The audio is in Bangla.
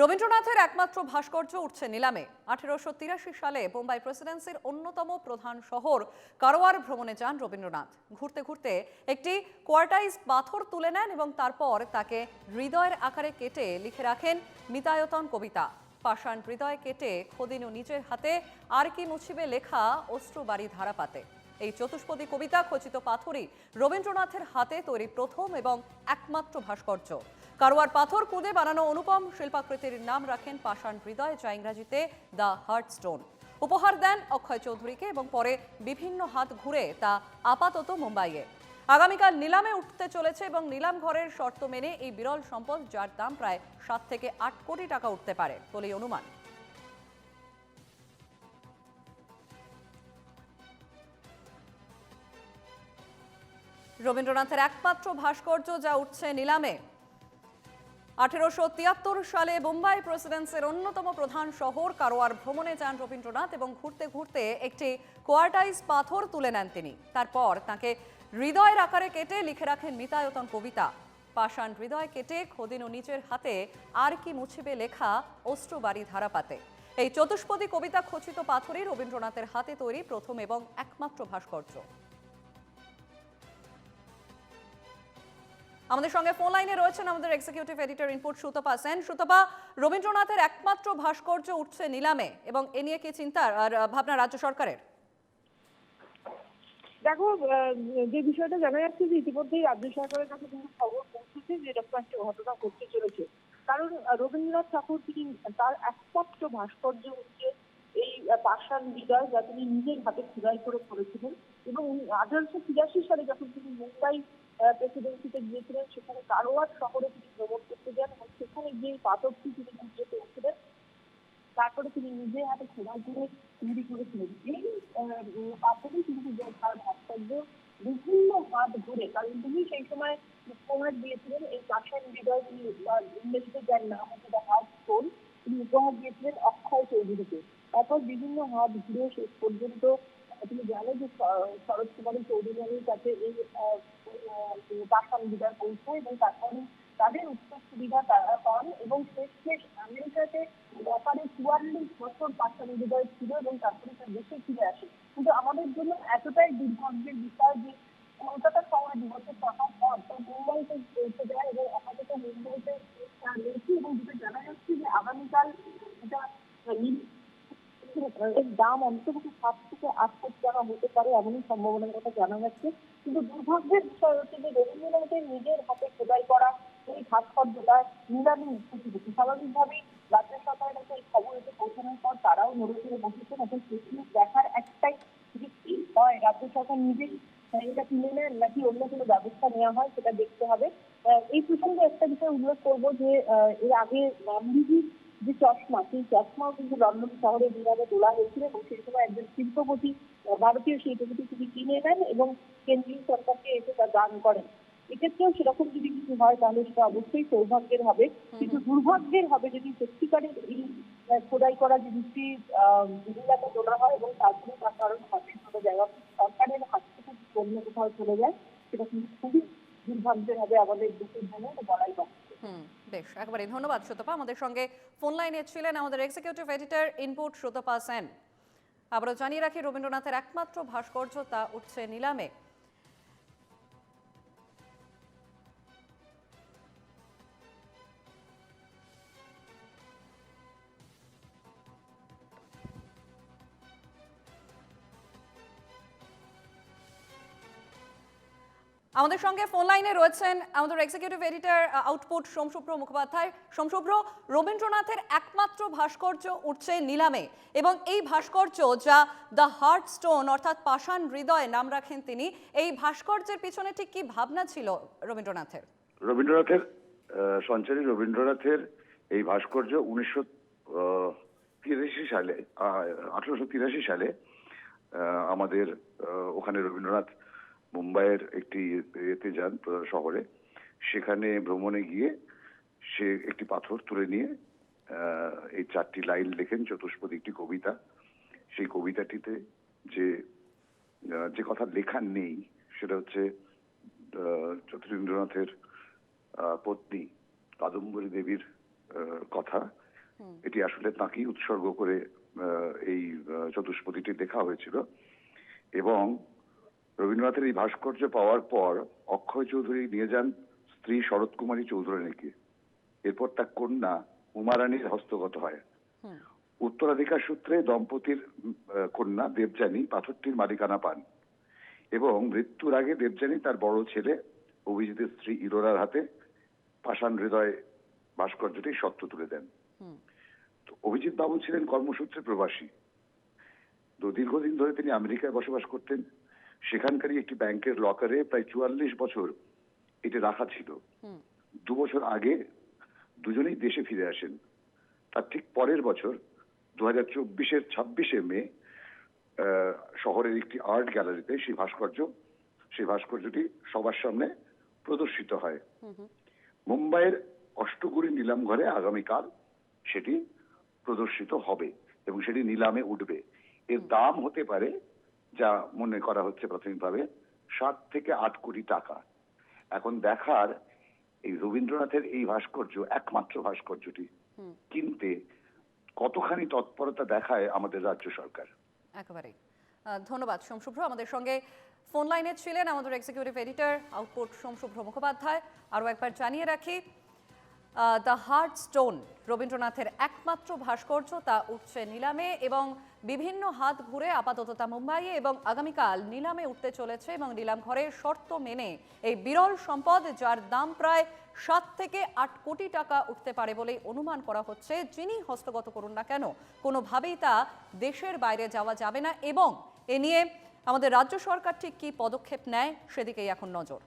রবীন্দ্রনাথের একমাত্র ভাস্কর্য উঠছে নিলামে। আঠেরোশো তিরাশি সালে বোম্বাই প্রেসিডেন্সির অন্যতম প্রধান শহর কারোয়ার ভ্রমণে যান রবীন্দ্রনাথ। ঘুরতে ঘুরতে একটি কোয়ার্টাইজ পাথর তুলে নেন এবং তারপর তাকে হৃদয়ের আকারে কেটে লিখে রাখেন মিতায়তন কবিতা। পাষাণ হৃদয় কেটে খদিনু নিজের হাতে, আর কি মুছিবে লেখা অশ্রুবাড়ি ধারাপাতে। এই চতুষ্পদী কবিতা খচিত পাথরই রবীন্দ্রনাথের হাতে তৈরি প্রথম এবং একমাত্র ভাস্কর্য। কারোয়ার পাথর কুদে বানানো অনুপম শিল্পাকৃতির নাম রাখেন পাষাণ হৃদয়, যা ইংরাজিতে দ্য হার্ট স্টোন উপহার দেন অক্ষয় চৌধুরীকে এবং পরে বিভিন্ন হাত ঘুরে তা আপাতত মুম্বাইয়ে। আগামীকাল নিলামে উঠতে চলেছে এবং নিলাম ঘরের শর্ত মেনে এই বিরল সম্পদ, যার দাম প্রায় সাত থেকে আট কোটি টাকা উঠতে পারে, বলেই অনুমান। রবীন্দ্রনাথের একমাত্র ভাস্কর্য যা উঠছে নিলামে। আঠেরোশো তিয়াত্তর সালে বোম্বাই প্রেসিডেন্সের অন্যতম প্রধান শহর কারোয়ার ভ্রমণে যান রবীন্দ্রনাথ এবং ঘুরতে ঘুরতে একটি কোয়ার্টাইজ পাথর তুলে নেন তিনি। তারপর তাকে হৃদয়ের আকারে কেটে লিখে রাখেন মিতায়তন কবিতা। পাষাণ হৃদয় কেটে খদিনু নিজের হাতে আর কি মুছিবে লেখা অশ্রুবাড়ি ধারাপাতে। এই চতুষ্পদী কবিতা খচিত পাথরই রবীন্দ্রনাথের হাতে তৈরি প্রথম এবং একমাত্র ভাস্কর্য। আমাদের সঙ্গে ফোন লাইনে রয়েছেন আমাদের executive editor input Sutapa Sen. Sutapa, রবীন্দ্রনাথের একমাত্র ভাস্কর্য উঠছে নিলামে এবং এ নিয়ে কি চিন্তা আর ভাবনা রাজ্য সরকারের? দেখো যে বিষয়টা জানা যাচ্ছে যে ইতিমধ্যেই রাজ্য সরকারের কাছে কিন্তু খবর পৌঁছেছে যে এরকম একটা ঘটনা ঘটতে চলেছে। কারণ রবীন্দ্রনাথ ঠাকুর তিনি তার একমাত্র ভাস্কর্য হচ্ছে এই পাষাণ বিজয় যা তিনি নিজের হাতে খোদাই করে করেছিলেন এবং আঠারোশো তিরাশি সালে যখন তিনি মুম্বাই প্রেসিডেন্সিতে গিয়েছিলেন, সেখানে কারোয়ার শহরে তিনি ভ্রমণ করতে যান এবং সেখানে গিয়ে পাথরটি তিনি খুঁজে পেয়েছিলেন তারপরে তিনি নিজে হাতে খোদাই করে তৈরি করেছিলেন। এই পাথরে কিন্তু তার ভাস্কর্য বিভিন্ন হাত ঘুরে কারণ তিনি সেই সময় উপহার দিয়েছিলেন, এই পাষাণ হৃদয় তিনি ইংরেজিতে যার নাম হচ্ছে দ্য হার্ট স্টোন তিনি উপহার দিয়েছিলেন অক্ষয় চৌধুরীকে। তারপর বিভিন্ন হাত ঘুরে শেষ পর্যন্ত তুমি জানো যে শরৎ কুমারী চৌধুরীর কাছে এই আহ, বিদার পৌঁছায় এবং তারপরে তাদের উচ্চ সুবিধা তারা পান এবং শেষ আমেরিকাতে ব্যাপারে চুয়াল্লিশ বছর পাষাণ বিদায় ছিল এবং তারপরে তার দেশে ফিরে আসে। কিন্তু আমাদের জন্য এতটাই দুর্ভাগ্যের বিষয় যে কলকাতা শহরে দু বছর থাকার পর তার মুম্বাইতে পৌঁছে যায় এবং আপাতত মুম্বাইতে তার রয়েছে এবং যেটা জানা যাচ্ছে যে আগামীকাল এটা নীল এর দাম অন্তত সাত থেকে আট কোটি টাকা হতে পারে এমনই সম্ভাবনার কথা জানা যাচ্ছে। কিন্তু দুর্ভাগ্যের বিষয় হচ্ছে যে রবীন্দ্রনাথের নিজের হাতে খোদাই করা এই ভাস্কর্যটা নিলামে হচ্ছে স্বাভাবিকভাবেই রাজ্য সরকারের কাছে এই খবর এসে পৌঁছানোর পর তারাও নড়ে চড়ে বসেছেন। এখন শেষমেশ দেখার একটাই যে কি হয়? রাজ্য সরকার নিজেই এটা কিনে নেন নাকি অন্য কোনো ব্যবস্থা নেওয়া হয় সেটা দেখতে হবে। এই প্রসঙ্গে একটা বিষয় উল্লেখ করব যে এর আগে গান্ধীজির যে চশমা সেই চশমাও কিন্তু লন্ডন শহরে বিভাগে তোলা হয়েছিল এবং সেই সময় একজন শিল্পপতি ভারতীয় শিল্পপতি তিনি কিনে নেন এবং কেন্দ্রীয় সরকারকে এসে তা দান করেন। এক্ষেত্রেও সেরকম যদি কিছু হয় তাহলে সেটা অবশ্যই সৌভাগ্যের হবে। কিন্তু দুর্ভাগ্যের হবে যদি সত্যিকারের এই খোদাই করা জিনিসটি দিল্লাতে তোলা হয় এবং তার তারপরে তার কারণ হাতে চলে যায় অর্থাৎ সরকারের হাত থেকে অন্য কোথাও চলে যায় সেটা কিন্তু খুবই দুর্ভাগ্যের হবে আমাদের দেশের জন্য বলাই বাহুল্য। একবারে একেবারে ধন্যবাদ সুতপা আমাদের সঙ্গে ফোন লাইনে ছিলেন আমাদের executive editor input Sutapa Sen. আবারও জানিয়ে রাখি, রবীন্দ্রনাথের একমাত্র ভাস্কর্য তা উঠছে নিলামে। আমাদের সঙ্গে ফোন লাইনে রয়েছেন আমাদের executive editor output Somshubhra Mukhopadhyay. Somshubhra রবীন্দ্রনাথের একমাত্র ভাস্কর্য উঠছে নিলামে এবং এই ভাস্কর্য যা দ্য হার্ট স্টোন অর্থাৎ পাষাণ হৃদয় নাম রাখেন তিনি, এই ভাস্কর্যের পিছনে ঠিক কি ভাবনা ছিল রবীন্দ্রনাথের? রবীন্দ্রনাথের সঞ্চারী রবীন্দ্রনাথের এই ভাস্কর্য উনিশশো তিরাশি সালে আঠারোশো তিরাশি সালে আমাদের ওখানে রবীন্দ্রনাথ মুম্বাইয়ের একটি এতে যান শহরে। সেখানে ভ্রমণে গিয়ে সে একটি পাথর তুলে নিয়ে এই চারটি লাইন লেখেন চতুষ্পদী একটি কবিতা। সেই কবিতাটিতে যে যে কথা লেখা নেই সেটা হচ্ছে আহ, যতীন্দ্রনাথের পত্নী কাদম্বরী দেবীর কথা। এটি আসলে তাকেই উৎসর্গ করে আহ, এই চতুষ্পদীটি দেখা হয়েছিল। এবং রবীন্দ্রনাথের এই ভাস্কর্য পাওয়ার পর অক্ষয় চৌধুরী নিয়ে যান স্ত্রী শরৎ কুমারী চৌধুরানীকে এরপর তার কন্যা উমারানীর হস্তগত হয়। উত্তরাধিকার সূত্রে দম্পতির কন্যা দেবযানী পাথরটির মালিকানা পান এবং মৃত্যুর আগে দেবযানী তার বড় ছেলে অভিজিতের স্ত্রী ইরোরার হাতে পাষাণ হৃদয় ভাস্কর্যটি সত্য তুলে দেন। তো অভিজিৎ বাবু ছিলেন কর্মসূত্রে প্রবাসী। তো দীর্ঘদিন ধরে তিনি আমেরিকায় বসবাস করতেন। সেখানকারই একটি ব্যাংকের লকারে প্রায় চুয়াল্লিশ বছর এটি রাখা ছিল। দু বছর আগে দুজনেই দেশে ফিরে আসেন। তার ঠিক পরের বছর দু হাজার চব্বিশের ছাব্বিশে মে শহরের একটি আর্ট গ্যালারিতে সেই ভাস্কর্য সেই ভাস্কর্যটি সবার সামনে প্রদর্শিত হয়। মুম্বাইয়ের অষ্টগুড়ি নিলাম ঘরে আগামীকাল সেটি প্রদর্শিত হবে এবং সেটি নিলামে উঠবে। এর দাম হতে পারে যা মনে করা হচ্ছে প্রাথমিকভাবে সাত থেকে আট কোটি টাকা। এখন দেখার এই রবীন্দ্রনাথের এই ভাস্কর্য একমাত্র ভাস্কর্যটি কিনতে কতখানি তৎপরতা দেখায় আমাদের রাজ্য সরকার? একেবারেই। আহ, ধন্যবাদ সোমশুভ্র। আমাদের সঙ্গে ফোন লাইনে ছিলেন আমাদের executive editor output Somshubhra Mukhopadhyay. আরও একবার জানিয়ে রাখি দ্য হার্ট স্টোন রবীন্দ্রনাথের একমাত্র ভাস্কর্য তা উঠছে নিলামে এবং বিভিন্ন হাত ঘুরে আপাতত তা মুম্বাইয়ে এবং আগামীকাল নিলামে উঠতে চলেছে এবং নিলাম ঘরের শর্ত মেনে এই বিরল সম্পদ যার দাম প্রায় সাত থেকে আট কোটি টাকা উঠতে পারে বলেই অনুমান করা হচ্ছে। যিনি হস্তগত করুন না কেন, কোনোভাবেই তা দেশের বাইরে যাওয়া যাবে না এবং এ নিয়ে আমাদের রাজ্য সরকার ঠিক কী পদক্ষেপ নেয় সেদিকেই এখন নজর।